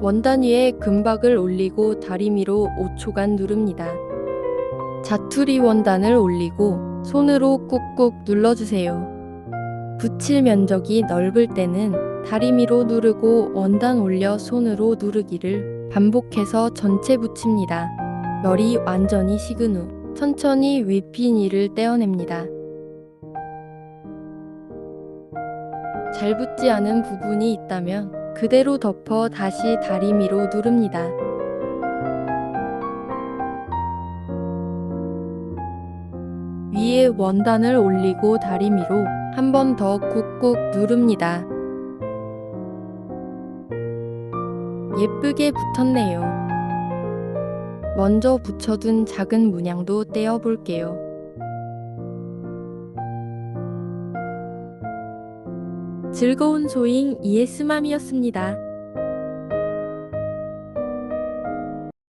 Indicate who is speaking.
Speaker 1: 원단 위에 금박을 올리고 다리미로 5초간 누릅니다. 자투리 원단을 올리고 손으로 꾹꾹 눌러주세요. 붙일 면적이 넓을 때는 다리미로 누르고 원단 올려 손으로 누르기를 반복해서 전체 붙입니다. 열이 완전히 식은 후 천천히 윗비닐을 떼어냅니다. 잘 붙지 않은 부분이 있다면 그대로 덮어 다시 다리미로 누릅니다. 위에 원단을 올리고 다리미로 한 번 더 꾹꾹 누릅니다. 예쁘게 붙었네요. 먼저 붙여둔 작은 문양도 떼어 볼게요. 즐거운 소잉 ES맘이었습니다.